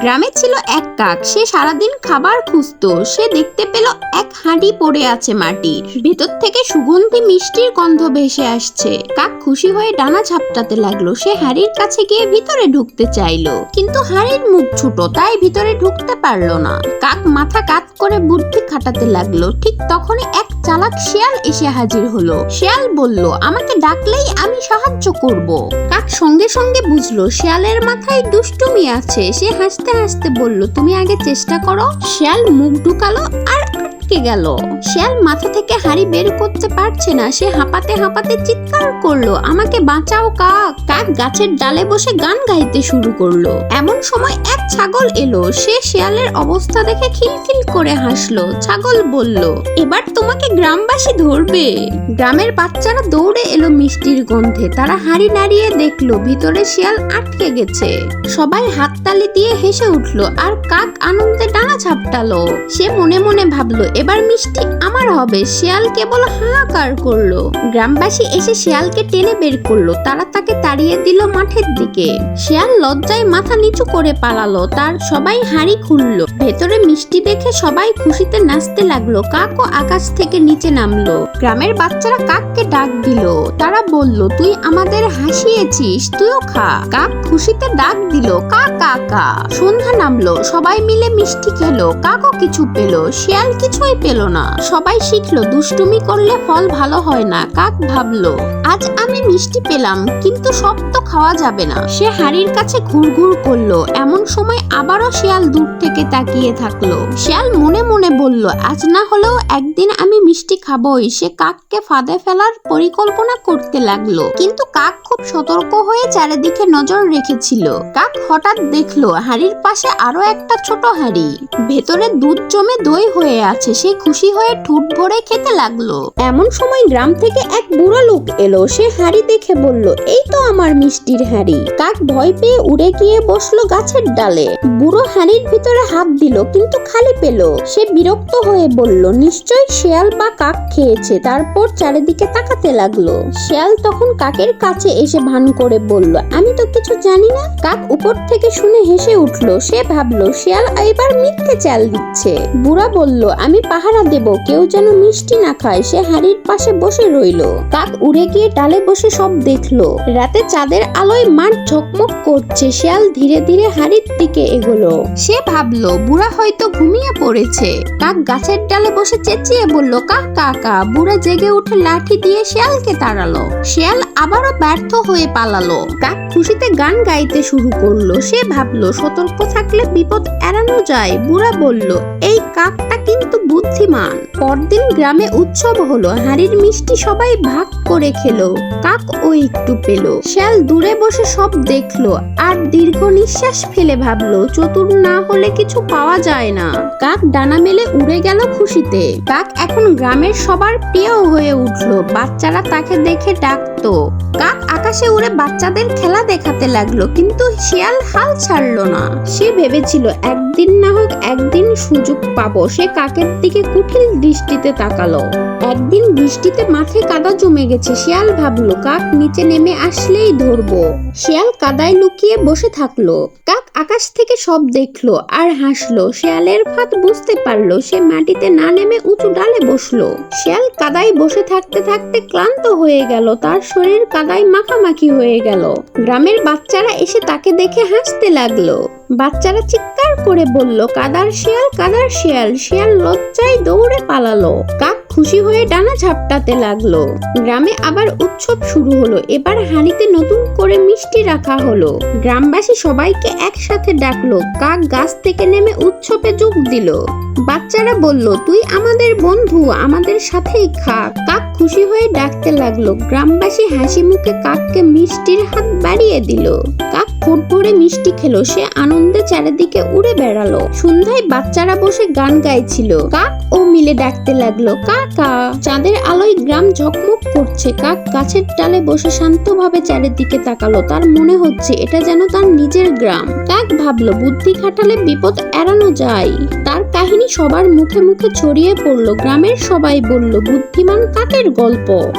গ্রামে ছিল এক কাক। সে সারাদিন খাবার খুঁজতো। সে দেখতে পেল এক হাঁড়ি পড়ে আছে মাটির। ভেতর থেকে সুগন্ধি মিষ্টির গন্ধ ভেসে আসছে। কাক খুশি হয়ে ডানা ঝাপটাতে লাগল। সে হাঁড়ির কাছে গিয়ে ভিতরে ঢুকতে চাইলো। কিন্তু হাঁড়ির মুখ ছোট, তাই ভিতরে ঢুকতে পারল না। কাক মাথা কাত করে বুদ্ধি খাটাতে লাগল। ঠিক তখনই এক চালাক শিয়াল এসে হাজির হলো। শিয়াল বলল, আমাকে ডাকলেই আমি সাহায্য করব। কাক সঙ্গে সঙ্গে বুঝলো, শিয়ালের মাথায় দুষ্টুমি আছে। সে হাসতে হাসতে বলল, তুমি আগে চেষ্টা করো। শিয়াল মুখ ঢুকালো আর আটকে গেল। শিয়াল মাথা থেকে হাড়ি বের করতে পারছে না। সে হাঁপাতে হাঁপাতে চিৎকার করল, আমাকে বাঁচাও কাক। কাক গাছের ডালে বসে গান গাইতে শুরু করল। এমন সময় এক ছাগল এলো। সে শিয়ালের অবস্থা দেখে খিলখিল করে হাসলো। ছাগল বলল, এবার তোমাকে গ্রামবাসী ধরবে। গ্রামের বাচ্চারা দৌড়ে এলো মিষ্টির গন্ধে। তারা হাড়ি নাড়িয়ে দেখল, ভিতরে শিয়াল আটকে গেছে। সবাই হাততালি দিয়ে হেসে উঠল আর কাক আনন্দে ডানা ঝাপটালো সে মনে মনে ভাবলো, এবার মিষ্টি আমার হবে। শিয়াল কেবল হাহাকার করল। গ্রামবাসী এসে শিয়ালকে টেনে বের করল। তারা তাকে তাড়িয়ে দিল মাঠের দিকে। শিয়াল লজ্জায় মাথা নিচু করে পালালো। তার সবাই হাঁড়ি খুললো। ভেতরে মিষ্টি দেখে সবাই খুশিতে নাচতে লাগল। কাকও আকাশ থেকে নিচে নামলো। গ্রামের বাচ্চারা কাককে ডাক দিল। তারা বলল, তুই আমাদের হাসিয়েছিস, তুইও খা। কাক খুশিতে ডাক দিল, কা কা কা। সন্ধ্যা নামলো, সবাই মিলে মিষ্টি খেলো। কাকও কিছু পেল, শিয়াল কিছুই পেল না। সবাই শিখলো, দুষ্টুমি করলে ফল ভালো হয় না। কাক ভাবলো, আজ আমি মিষ্টি পেলাম, কিন্তু সব তো খাওয়া যাবে না। সে হাড়ির কাছে ঘুরঘুর করল। এমন সময় আবারও শিয়াল দূর থেকে তাকিয়ে থাকল। শিয়াল মনে মনে বলল, আজ না হলেও একদিন আমি মিষ্টি খাবই, সে কাককে ফাঁদে ফেলার পরিকল্পনা করতে লাগল। কিন্তু কাক খুব সতর্ক হয়ে চারিদিকে নজর রেখেছিল। কাক হঠাৎ দেখল হাড়ির পাশে আরও একটা ছোট হাড়ি। ভেতরে দুধ জমে দই হয়ে আছে, সে খুশি হয়ে ঠুট ভরে খেতে লাগল। এমন সময় গ্রাম থেকে এক বুড়ো লোক এলো, সে হাড়ি দেখে বলল, এই তো আমার মিষ্টির হাড়ি। কাক ভয় পেয়ে উড়ে গিয়ে বসল গাছের ডালে। বুড়ো হাড়ির ভিতরে হাত দিল, কিন্তু খালি পেল। সে বিরক্ত হয়ে বলল নিশ্চয় শেয়াল বা কাক খেয়েছে, তারপর চারিদিকে তাকাতে লাগল। শেয়াল তখন কাকের কাছে এসে ভান করে বলল, আমি তো কিছু জানি না। কাক উপর থেকে শুনে হেসে উঠল, সে ভাবলো, শেয়াল এবার মিথ্যে চাল দিচ্ছে। বুড়া বলল, আমি পাহারা দেব, কেউ যেন মিষ্টি না খায়, সে হাড়ির পাশে বসে রইল। কাক উড়ে গিয়ে ডালে বসে সব দেখল। রাতে চাঁদের আলোয় মাঠ ঝকমক করছে, শিয়াল ধীরে ধীরে হাড়ির দিকে এগোলো। সে ভাবলো, বুড়া হয়তো ঘুমিয়ে পড়েছে। কাক গাছের ডালে বসে চেঁচিয়ে বলল কাক, কাকা, বুড়া জেগে উঠে লাঠি দিয়ে শিয়ালকে তাড়ালো। শিয়াল আবারও ব্যর্থ হয়ে পালালো। কাক খুশিতে গান গাইতে শুরু করল। সে ভাবলো, সতর্ক থাকলে বিপদ এড়ানো যায়। বুড়া বলল, এই কাকটা কিন্তু বুদ্ধিমান। পরদিন গ্রামে উৎসব হলো। হাড়ির মিষ্টি সবাই ভাগ করে খেলো। কাক ও একটু পেল। শিয়াল দূরে বসে সব দেখল আর দীর্ঘ নিঃশ্বাস ফেলে ভাবলো, চতুর না হলে কিছু পাওয়া যায় না। কাক ডানা মেলে উড়ে গেল খুশিতে। কাক এখন গ্রামের সবার প্রিয় হয়ে উঠল। বাচ্চারা তাকে দেখে ডাকতো। কাক আকাশে উড়ে বাচ্চাদের খেলা দেখাতে লাগল, কিন্তু শিয়াল হাল ছাড়লো না। সে ভেবেছিল, একদিন না হোক একদিন সুযোগ পাবো। সে কাকের দিকে কুঠিল দৃষ্টিতে তাকালো। একদিন বৃষ্টিতে মাঠে কাদা জমে গেছে। শিয়াল ভাবলো, কাক নিচে নেমে আসলেই ধরবো। শিয়াল কাদায় লুকিয়ে বসে থাকল। কাক আকাশ থেকে সব দেখল আর হাসলো। শিয়ালের ফাঁদ বুঝতে পারল, সে মাটিতে না নেমে উঁচু ডালে বসল। শিয়াল কাদায় বসে থাকতে থাকতে ক্লান্ত হয়ে গেল। তার শরীর কাদায় মাখামাখি হয়ে গেল। গ্রামের বাচ্চারা এসে তাকে দেখে হাসতে লাগল। বাচ্চারা চিৎকার করে বলল, কাদার শিয়াল কাদার শিয়াল। শিয়াল লজ্জায় দৌড়ে পালালো। কাক খুশি হয়ে ডানা ঝাপটাতে লাগল। গ্রামে আবার উৎসব শুরু হলো। এবার হাঁড়িতে নতুন করে মিষ্টি রাখা হলো। গ্রামবাসী সবাইকে একসাথে ডাকলো। কাক গাছ থেকে নেমে উৎসবে যোগ দিল। বাচ্চারা বলল, তুই আমাদের বন্ধু, আমাদের সাথেই খা। কাক খুশি হয়ে ডাকতে লাগল। গ্রামবাসী হাসি মুখে কাককে মিষ্টির হাত বাড়িয়ে দিল। কাক ফুট ভরে মিষ্টি খেলো। সে আনন্দে চারিদিকে উড়ে বেড়ালো। সন্ধ্যায় বাচ্চারা বসে গান গাইছিল। কাক ও মিলে ডাকতে লাগল। কাকা। চাঁদের আলোয় গ্রাম ঝকমক করছে। কাক গাছের ডালে বসে শান্তভাবে চারিদিকে তাকালো। তার মনে হচ্ছে এটা যেন তার নিজের গ্রাম। কাক ভাবলো, বুদ্ধি খাটালে বিপদ এড়ানো যায়। তার কাহিনী সবার মুখে মুখে ছড়িয়ে পড়ল। গ্রামের সবাই বলল, বুদ্ধিমান কাকের গল্প।